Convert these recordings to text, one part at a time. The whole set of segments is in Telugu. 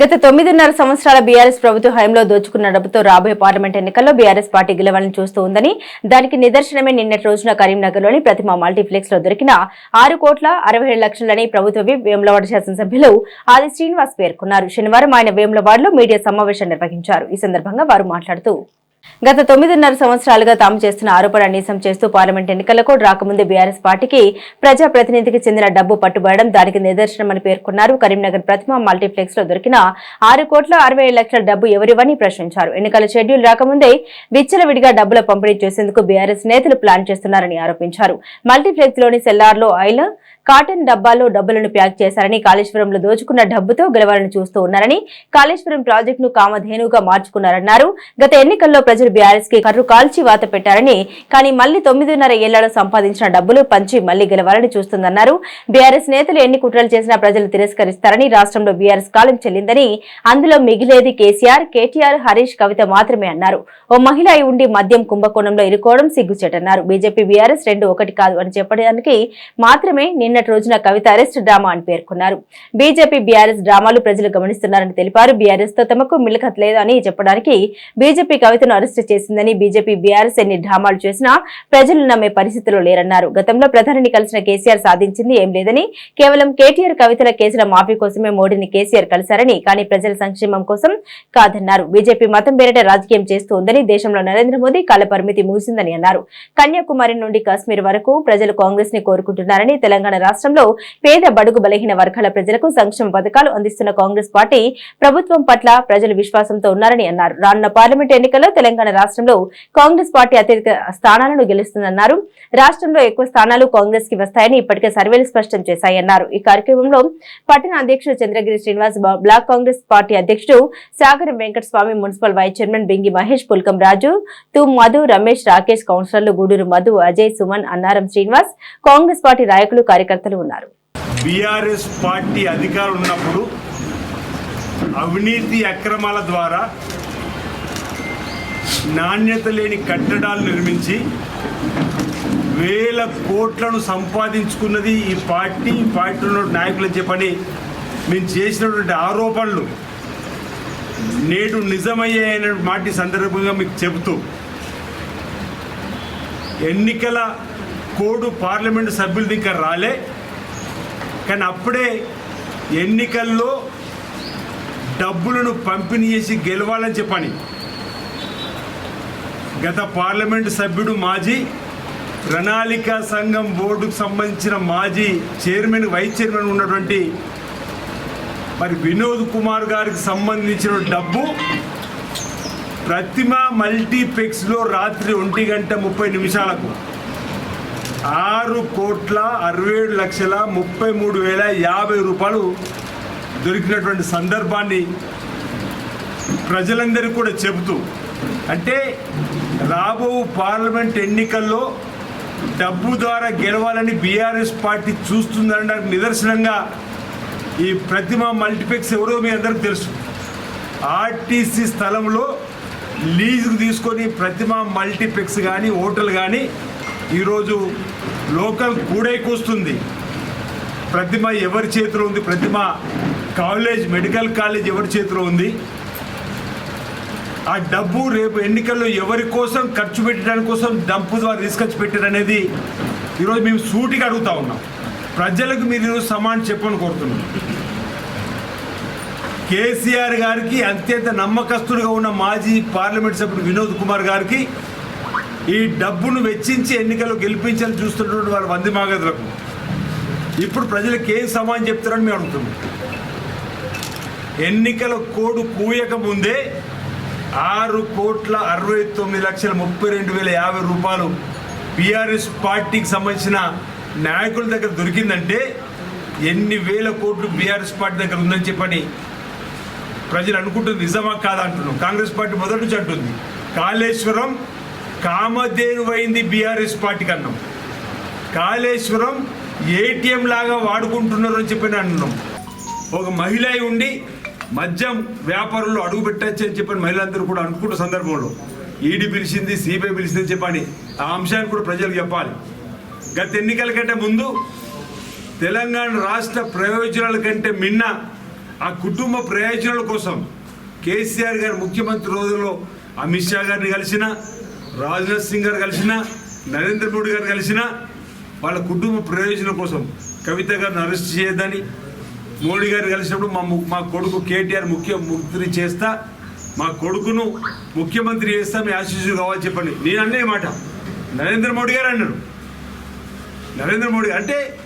గత తొమ్మిదిన్నర సంవత్సరాల బీఆర్ఎస్ ప్రభుత్వ హయంలో దోచుకున్న డబ్బుతో రాబోయే పార్లమెంట్ ఎన్నికల్లో బీఆర్ఎస్ పార్టీ గెలవాలని చూస్తూ ఉందని దానికి నిదర్శనమే నిన్నటి రోజున కరీంనగర్లోని ప్రతిమ మల్టీప్లెక్స్లో దొరికిన ఆరు కోట్ల అరవై ఏడు లక్షలని ప్రభుత్వ వేములవాడ శాసనసభ్యులు ఆది శ్రీనివాస్ పేర్కొన్నారు. శనివారం ఆయన వేములవాడలో మీడియా సమావేశం నిర్వహించారు. ఈ సందర్భంగా వారు మాట్లాడుతూ గత తొమ్మిదిన్నర సంవత్సరాలుగా తాము చేస్తున్న ఆరోపణ నీసం చేస్తూ పార్లమెంట్ ఎన్నికలకు రాకముందే బీఆర్ఎస్ పార్టీకి ప్రజా ప్రతినిధికి చెందిన డబ్బు పట్టుబడడం దానికి నిదర్శనమని పేర్కొన్నారు. కరీంనగర్ ప్రతిమ మల్టీప్లెక్స్లో దొరికిన ఆరు కోట్ల అరవై లక్షల డబ్బు ఎవరివని ప్రశ్నించారు. ఎన్నికల షెడ్యూల్ రాకముందే విచ్చలవిడిగా డబ్బుల పంపిణీ చేసేందుకు బీఆర్ఎస్ నేతలు ప్లాన్ చేస్తున్నారని ఆరోపించారు. మల్టీప్లెక్స్లోని సెల్లార్లో ఆయిల్ కాటన్ డబ్బాల్లో డబ్బులను ప్యాక్ చేశారని కాళేశ్వరంలో దోచుకున్న డబ్బుతో గెలవాలని చూస్తూ ఉన్నారని కాళేశ్వరం ప్రాజెక్టును కామధేనుగా మార్చుకున్నారన్నారు. గత ఎన్నికల్లో ప్రజలు బీఆర్ఎస్కి కర్రు కాల్చి వాత పెట్టారని కానీ మళ్ళీ తొమ్మిదిన్నర ఏళ్ళలో సంపాదించిన డబ్బులు పంచి మళ్ళీ గెలవాలని చూస్తుందన్నారు. బీఆర్ఎస్ నేతలు ఎన్ని కుట్రలు చేసినా ప్రజలు తిరస్కరిస్తారని రాష్ట్రంలో బీఆర్ఎస్ కాలం చెల్లిందని అందులో మిగిలేది కేసీఆర్ కేటీఆర్ హరీష్ కవిత మాత్రమే అన్నారు. ఓ మహిళ అయి ఉండి మద్యం కుంభకోణంలో ఇరుకోవడం సిగ్గుచేటన్నారు. బీజేపీ బీఆర్ఎస్ రెండు ఒకటి కాదు అని చెప్పడానికి మాత్రమే నిన్నటి రోజున కవిత అరెస్ట్ డ్రామా అని పేర్కొన్నారు. బీజేపీ బీఆర్ఎస్ డ్రామాలు ప్రజలు గమనిస్తున్నారని తెలిపారు. బీఆర్ఎస్తో తమకు మిలకత్ లేదు అని చెప్పడానికి బీజేపీ కవితను అరెస్ట్ చేసిందని బీజేపీ బీఆర్ఎస్ ఎన్ని డ్రామాలు చేసినా ప్రజలు నమ్మే పరిస్థితిలో లేరన్నారు. గతంలో ప్రధానిని కలిసిన కేసీఆర్ సాధించింది ఏం లేదని కేవలం కేటీఆర్ కవితల కేసుల మాఫీ కోసమే మోడీని కేసీఆర్ కలిశారని కానీ ప్రజల సంక్షేమం కోసం కాదన్నారు. బీజేపీ మతం పేరిట రాజకీయం చేస్తూ ఉందని దేశంలో నరేంద్ర మోదీ కాలపరిమితి ముగిసిందని అన్నారు. కన్యాకుమారి నుండి కాశ్మీర్ వరకు ప్రజలు కాంగ్రెస్ని కోరుకుంటున్నారని తెలంగాణ రాష్ట్రంలో పేద బడుగు బలహీన వర్గాల ప్రజలకు సంక్షేమ పథకాలు అందిస్తున్న కాంగ్రెస్ పార్టీ ప్రభుత్వం పట్ల ప్రజలు విశ్వాసంతో ఉన్నారని అన్నారు. రానున్న పార్లమెంట్ ఎన్నికల్లో తెలంగాణ రాష్ట్రంలో కాంగ్రెస్ పార్టీ అత్యధిక స్థానాలను గెలుస్తుందన్నారు. రాష్ట్రంలో ఎక్కువ స్థానాలు కాంగ్రెస్కి వస్తాయని ఇప్పటికే సర్వేలు స్పష్టం చేశాయన్నారు. ఈ కార్యక్రమంలో పట్టణ అధ్యక్షుడు చంద్రగిరి శ్రీనివాస్ బ్లాక్ కాంగ్రెస్ పార్టీ అధ్యక్షుడు Sagaram Venkata Swamy municipal vice chairman Bingi Mahesh Pulkam Raju తు మధు రమేష్ రాకేష్ కౌన్సిలర్లు గూడూరు మధు అజయ్ సుమన్ అన్నారం శ్రీనివాస్ కాంగ్రెస్ పార్టీ నాయకులు కార్యకర్తలు ఉన్నారు. బీఆర్ఎస్ పార్టీ అధికారులు ఉన్నప్పుడు అవినీతి అక్రమాల ద్వారా నాణ్యత లేని కట్టడాలు నిర్మించి వేల కోట్లను సంపాదించుకున్నది ఈ పార్టీ. ఈ పార్టీలో నాయకులు చెప్పని మేము చేసినటువంటి ఆరోపణలు నేడు నిజమయ్యాయనే మాట సందర్భంగా మీకు చెబుతూ ఎన్నికల కోడ్ పార్లమెంటు సభ్యులది ఇంకా రాలే. కానీ అప్పుడే ఎన్నికల్లో డబ్బులను పంపిణీ చేసి గెలవాలని చెప్పని గత పార్లమెంటు సభ్యుడు మాజీ ప్రణాళిక సంఘం బోర్డుకు సంబంధించిన మాజీ చైర్మన్ వైస్ చైర్మన్ ఉన్నటువంటి మరి వినోద్ కుమార్ గారికి సంబంధించిన డబ్బు ప్రతిమ మల్టీప్లెక్స్లో రాత్రి ఒంటి గంట ముప్పై నిమిషాలకు ఆరు కోట్ల అరవై ఏడు లక్షల ముప్పై మూడు వేల యాభై రూపాయలు దొరికినటువంటి సందర్భాన్ని ప్రజలందరికీ కూడా చెబుతూ అంటే రాబో పార్లమెంట్ ఎన్నికల్లో డబ్బు ద్వారా గెలవాలని బీఆర్ఎస్ పార్టీ చూస్తుందనడానికి నిదర్శనంగా ఈ ప్రతిమ మల్టీప్లెక్స్ ఎవరో మీ అందరికి తెలుసు. ఆర్టీసీ స్థలంలో లీజుకు తీసుకొని ప్రతిమ మల్టీప్లెక్స్ కానీ హోటల్ కానీ ఈరోజు లోకల్ కూడైకొస్తుంది. ప్రతిమ ఎవరి చేతిలో ఉంది? ప్రతిమ కాలేజ్ మెడికల్ కాలేజ్ ఎవరి చేతిలో ఉంది? ఆ డబ్బు రేపు ఎన్నికల్లో ఎవరి కోసం ఖర్చు పెట్టడానికి కోసం డబ్బు ద్వారా తీసుకొచ్చి పెట్టారు అనేది ఈరోజు మేము సూటిగా అడుగుతా ఉన్నాం. ప్రజలకు మీరు ఈరోజు సమానం చెప్పని కోరుతున్నాం. కేసీఆర్ గారికి అత్యంత నమ్మకస్తుడిగా ఉన్న మాజీ పార్లమెంట్ సభ్యుడు వినోద్ కుమార్ గారికి ఈ డబ్బును వెచ్చించి ఎన్నికల్లో గెలిపించాలని చూస్తున్నటువంటి వాళ్ళ వంది మాగదులకు. ఇప్పుడు ప్రజలకు ఏం సమానం చెప్తారని మేము అడుగుతున్నాం. ఎన్నికల కోడ్ కూయక ముందే ఆరు కోట్ల అరవై తొమ్మిది లక్షల ముప్పై రెండు వేల యాభై రూపాయలు బీఆర్ఎస్ పార్టీకి సంబంధించిన నాయకుల దగ్గర దొరికిందంటే ఎన్ని వేల కోట్లు బీఆర్ఎస్ పార్టీ దగ్గర ఉందని చెప్పని ప్రజలు అనుకుంటుంది. నిజమా కాదా అంటున్నాం. కాంగ్రెస్ పార్టీ మొదటి నుంచి అంటుంది. కాళేశ్వరం కామధేనువైంది బీఆర్ఎస్ పార్టీకి అన్నాం కాళేశ్వరం ఏటీఎం లాగా వాడుకుంటున్నారు అని చెప్పి అంటున్నాం. ఒక మహిళ ఉండి మద్యం వ్యాపారులు అడుగు పెట్టచ్చు అని చెప్పని మహిళలందరూ కూడా అనుకుంటున్న సందర్భంలో ఈడీ పిలిచింది సిబిఐ పిలిచింది చెప్పని ఆ అంశాన్ని కూడా ప్రజలకు చెప్పాలి. గత ఎన్నికల కంటే ముందు తెలంగాణ రాష్ట్ర ప్రయోజనాల కంటే మిన్న ఆ కుటుంబ ప్రయోజనాల కోసం కేసీఆర్ గారు ముఖ్యమంత్రి రోజుల్లో అమిత్ షా గారిని కలిసిన రాజ్నాథ్ సింగ్ గారు కలిసిన నరేంద్ర మోడీ గారు కలిసిన వాళ్ళ కుటుంబ ప్రయోజనం కోసం కవిత గారిని అరెస్ట్ చేయొద్దని మోడీ గారిని కలిసినప్పుడు మా మా కొడుకు కేటీఆర్ ముఖ్యమంత్రి చేస్తా మా కొడుకును ముఖ్యమంత్రి చేస్తా మీ ఆశీస్సులు కావాలి చెప్పండి. నేను అన్నే మాట. నరేంద్ర మోడీ గారు అన్నారు. నరేంద్ర మోడీ అంటే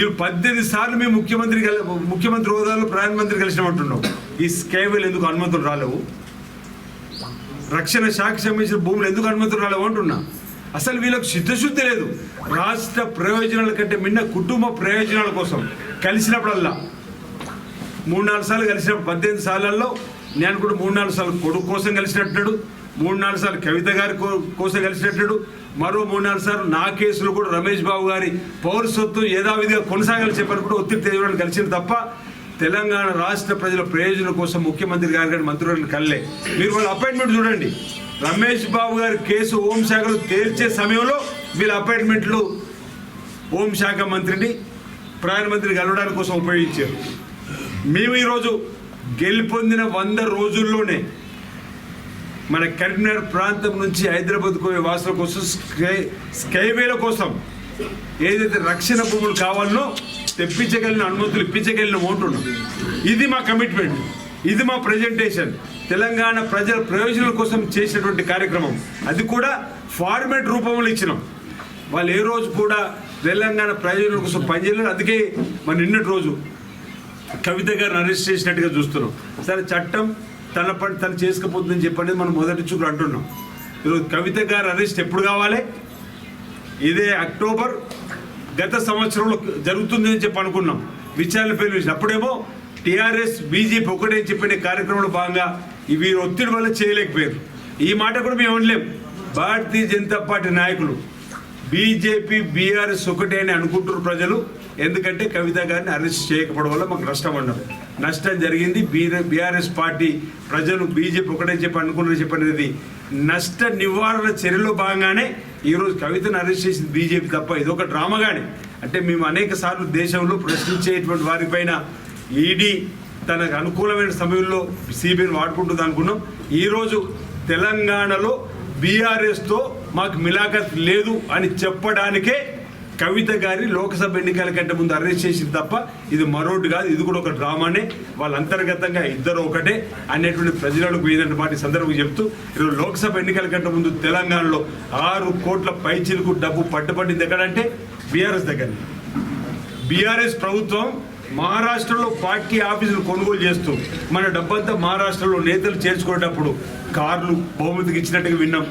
ఈ పద్దెనిమిది సార్లు మేము ముఖ్యమంత్రి ముఖ్యమంత్రి హోదాలో ప్రధానమంత్రి కలిసినామంటున్నాం ఈ స్కైవేలు ఎందుకు అనుమతులు రాలేవు? రక్షణ శాఖకు సంబంధించిన భూములు ఎందుకు అనుమతులు రాలేవు అంటున్నా. అసలు వీళ్ళకు చిత్తశుద్ధి లేదు. రాష్ట్ర ప్రయోజనాల కంటే మిన్న కుటుంబ ప్రయోజనాల కోసం కలిసినప్పుడల్లా మూడు నాలుగు సార్లు కలిసినప్పుడు పద్దెనిమిది సార్లలో నేను కూడా మూడు నాలుగు సార్లు కొడుకు కోసం కలిసినట్టు మూడు నాలుగు సార్లు కవిత గారి కో- కోసం కలిసినట్టు మరో మూడు నాలుగు సార్లు నా కేసులో కూడా రమేష్ బాబు గారి పౌరసత్వం యథావిధిగా కొనసాగాలని చెప్పని కూడా ఒత్తిడి తేవడానికి కలిసింది తప్ప తెలంగాణ రాష్ట్ర ప్రజల ప్రయోజనం కోసం ముఖ్యమంత్రి గారు కానీ మంత్రులను కల్లే. మీరు వాళ్ళ అపాయింట్మెంట్ చూడండి. రమేష్ బాబు గారి కేసు హోంశాఖలో తేల్చే సమయంలో వీళ్ళ అపాయింట్మెంట్లు హోంశాఖ మంత్రిని ప్రధానమంత్రిని కలవడానికి కోసం ఉపయోగించారు. మేము ఈరోజు గెలుపొందిన వంద రోజుల్లోనే మన కరీంనగర్ ప్రాంతం నుంచి హైదరాబాద్ పోయే వాసుల కోసం స్కై స్కైవేల కోసం ఏదైతే రక్షణ భూములు కావాలనో తెప్పించగలిగిన అనుమతులు ఇప్పించగలిగిన ఉంటున్నాం ఇది మా కమిట్మెంట్ ఇది మా ప్రజెంటేషన్ తెలంగాణ ప్రజల ప్రయోజనాల కోసం చేసినటువంటి కార్యక్రమం. అది కూడా ఫార్మేట్ రూపంలో ఇచ్చినాం. వాళ్ళు ఏ రోజు కూడా తెలంగాణ ప్రయోజనాల కోసం పనిచేయలేదు. అందుకే మన నిన్నటి రోజు కవిత గారిని అరెస్ట్ చేసినట్టుగా చూస్తున్నాం. సరే చట్టం తన పని తను చేసుకపోతుందని చెప్పనేది మనం మొదటి చూపులు అంటున్నాం. ఈరోజు కవిత గారు అరెస్ట్ ఎప్పుడు కావాలి? ఇదే అక్టోబర్ గత సంవత్సరంలో జరుగుతుంది అని చెప్పి అనుకున్నాం. విచారణ పేరు వేసి అప్పుడేమో టీఆర్ఎస్ బీజేపీ ఒకటే చెప్పిన కార్యక్రమంలో భాగంగా వీరు ఒత్తిడి వల్ల చేయలేకపోయారు. ఈ మాట కూడా మేము అనలేం. భారతీయ జనతా పార్టీ నాయకులు బీజేపీ బీఆర్ఎస్ ఒకటే అని అనుకుంటున్నారు ప్రజలు. ఎందుకంటే కవిత గారిని అరెస్ట్ చేయకపోవడం వల్ల మాకు నష్టం అన్నారు నష్టం జరిగింది. బీఆర్ఎస్ పార్టీ ప్రజలు బీజేపీ ఒకటే చెప్పి అనుకున్నారు చెప్పనేది. నష్ట నివారణ చర్యలో భాగంగానే ఈరోజు కవితను అరెస్ట్ చేసింది బీజేపీ తప్ప ఇది ఒక డ్రామాగానే అంటే మేము అనేక సార్లు దేశంలో ప్రశ్నించేటువంటి వారిపైన ఈడీ తనకు అనుకూలమైన సమయంలో సిబిఐని వాడుకుంటుంది అనుకున్నాం. ఈరోజు తెలంగాణలో బీఆర్ఎస్తో మాకు మిలాఖత్ లేదు అని చెప్పడానికే కవిత గారి లోక్సభ ఎన్నికల కంటే ముందు అరెస్ట్ చేసింది తప్ప ఇది మరోటి కాదు. ఇది కూడా ఒక డ్రామానే. వాళ్ళ అంతర్గతంగా ఇద్దరు ఒకటే అనేటువంటి ప్రజలకు పోయినట్టు సందర్భం చెప్తూ ఈరోజు లోక్సభ ఎన్నికల కంటే ముందు తెలంగాణలో ఆరు కోట్ల పైచిలకు డబ్బు పట్టుబడింది ఎక్కడంటే బీఆర్ఎస్ దగ్గర బీఆర్ఎస్ ప్రభుత్వం మహారాష్ట్రలో పార్టీ ఆఫీసులు కొనుగోలు చేస్తూ మన డబ్బంతా మహారాష్ట్రలో నేతలు చేర్చుకునేటప్పుడు కార్లు బహుమతికి ఇచ్చినట్టుగా విన్నాం.